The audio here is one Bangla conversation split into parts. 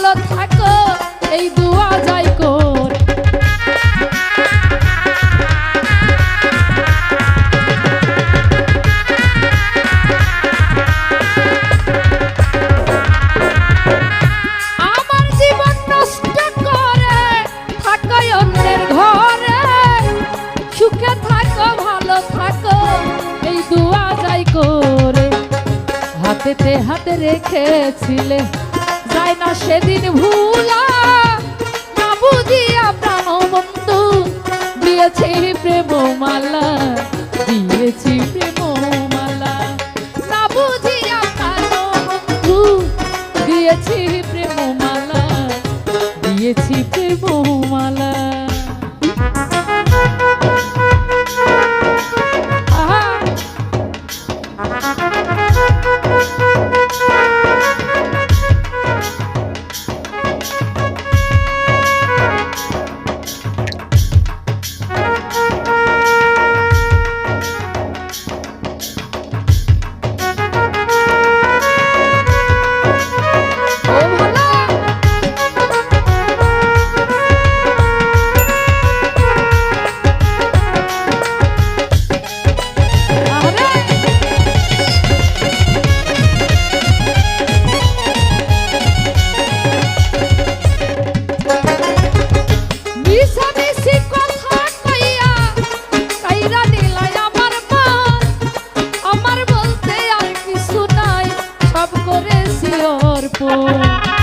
ভালো থাকো, এই দুয়া যাই করে। আমার জীবন নষ্ট করে, থাকো অন্যের ঘরে। সুখে থাকো, ভালো থাকো, এই দুয়া যাই করে। হাতেতে হাতে রেখেছিলে যায় না সেদিন ভুলা। না বুঝিয়া প্রাণ বন্ধু দিয়েছি প্রেমমালা দিয়েছি প্রেমমালা your poor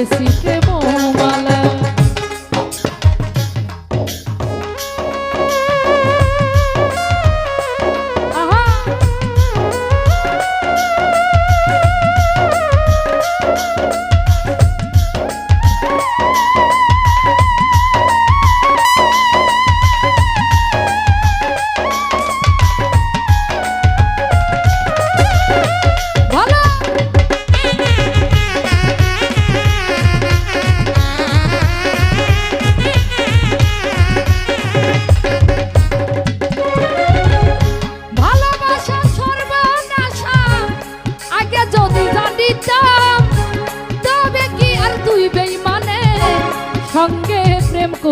দিয়েছি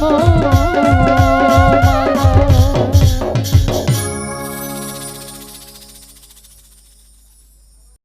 দিয়েছি